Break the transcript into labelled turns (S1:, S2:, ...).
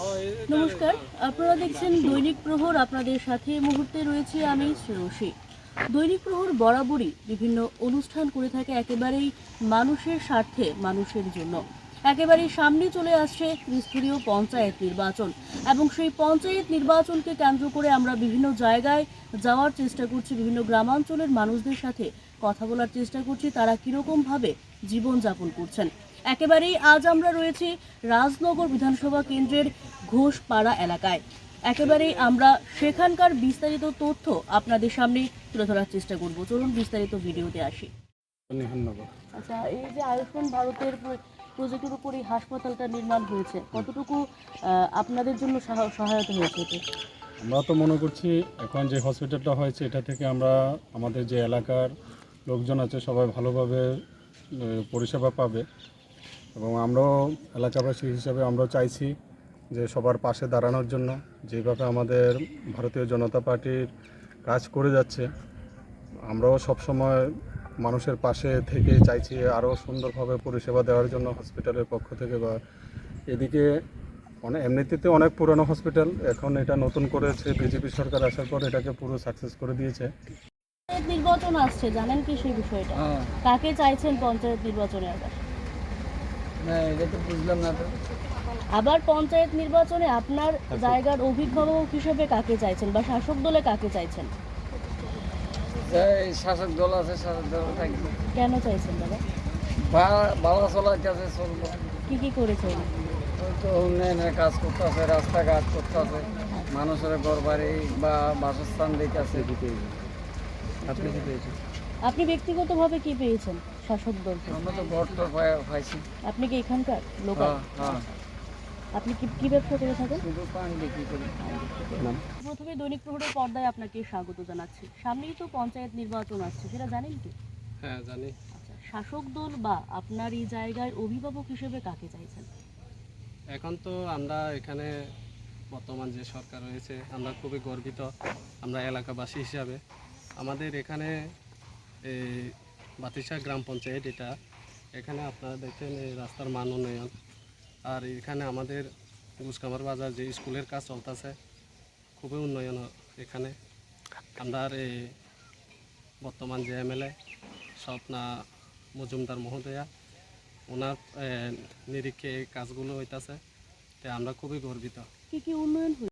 S1: নমস্কার, আপনারা দেখছেন দৈনিক প্রহর। আপনাদের সাথে মুহূর্তে রয়েছে আমি শ্রেয়সী দৈনিক প্রহর বরাবরই বিভিন্ন অনুষ্ঠান করে থাকে একেবারেই মানুষের স্বার্থে, মানুষের জন্য। একেবারেই সামনে চলে আসছে ত্রিস্তরীয় পঞ্চায়েত নির্বাচন। এবং সেই পঞ্চায়েত নির্বাচনকে কেন্দ্র করে আমরা বিভিন্ন জায়গায় যাওয়ার চেষ্টা করছি বিভিন্ন গ্রামাঞ্চলের মানুষদের সাথে কথা বলার চেষ্টা করছি তারা কীরকমভাবে জীবনযাপন করছেন। একেবারেই আজ আমরা রয়েছি রাজনগর বিধানসভা কেন্দ্রের ঘোষপাড়া এলাকায়। একেবারেই আমরা সেখানকার বিস্তারিত তথ্য আপনাদের সামনে তুলে ধরার চেষ্টা করব। চলুন বিস্তারিত ভিডিওতে আসি। আচ্ছা এই যে আয়ুষ্মান ভারতের প্রজেক্টের উপর এই হাসপাতালটা নির্মাণ হয়েছে। কতটুকু আপনাদের জন্য সহায়তা হয়েছে
S2: আমরা তো মনে করছি এখন যে হসপিটালটা হয়েছে, এটা থেকে আমরা আমাদের যে এলাকার লোকজন আছে, সবাই ভালোভাবে পরিষেবা পাবে। এবং আমরাও এলাকাবাসী হিসাবে আমরাও চাইছি যে সবার পাশে দাঁড়ানোর জন্য, যেভাবে আমাদের ভারতীয় জনতা পার্টির কাজ করে যাচ্ছে, আমরাও সবসময় মানুষের পাশে থেকে চাইছি আরও সুন্দরভাবে পরিষেবা দেওয়ার জন্য হসপিটালের পক্ষ থেকে বা এদিকে অনেক এমনিতে অনেক পুরনো হসপিটাল এখন এটা নতুন করেছে বিজেপি সরকার আসার পর এটাকে পুরো সাকসেস করে দিয়েছে।
S1: পঞ্চায়েত নির্বাচন আসছে জানেন কি সেই বিষয়টা?
S3: হ্যাঁ।
S1: কাকে চাইছেন পঞ্চায়েত নির্বাচনে আবার?
S3: না এটা তো বুঝলাম না তো।
S1: আবার পঞ্চায়েত নির্বাচনে আপনার জায়গার অভিভাবক হিসেবে কাকে চাইছেন বা শাসক দলে কাকে চাইছেন?
S3: এই শাসক দল আছে শাসক দল থাকবে
S1: কেন চাইছেন দাদা?
S3: বা- ভালো চলার কাছে চলবো।
S1: কি কি করেছেন
S3: তো উন্নয়নের কাজ করতেছে রাস্তাঘাট করতেছে মানুষের ঘর বাড়ি বা বাসস্থান দিতেছে আপনি কি পেয়েছেন?
S1: আপনি ব্যক্তিগতভাবে কি পেয়েছেন শাসক দল
S3: আমরা তো পাই- পাইছি।
S1: আপনি কি এখানকার? লোকাল?
S3: হ্যাঁ হ্যাঁ।
S1: আপনি কি কি ব্যবসা করে থাকেন?
S3: শুধু পান বিক্রি করি
S1: প্রথমে দৈনিক প্রহরের পর্দায় আপনাকে স্বাগত জানাচ্ছি। সামনেই তো পঞ্চায়েত নির্বাচন আসছে সেটা জানেন কি?
S2: হ্যাঁ জানি।
S1: আচ্ছা শাসক দল বা আপনার এই জায়গায় অভিভাবক হিসেবে কাকে চাইছেন?
S4: এখন তো আমরা এখানে বর্তমান যে সরকার রয়েছে আমরা খুবই গর্বিত আমরা এলাকাবাসী হিসাবে। আমাদের এখানে এই বাতিশা গ্রাম পঞ্চায়েত এটা। এখানে আপনারা দেখেন এই রাস্তার মান উন্নয়ন। আর এখানে আমাদের গুসকামার বাজার যে স্কুলের কাজ চলতেছে, খুবই উন্নয়ন এখানে। আমরা এই বর্তমান যে এমএলএ স্বপ্না মজুমদার মহোদয়া, ওনার নিরীক্ষে এই কাজগুলো হইতাছে তাই আমরা খুবই গর্বিত।
S1: কি কি উন্নয়ন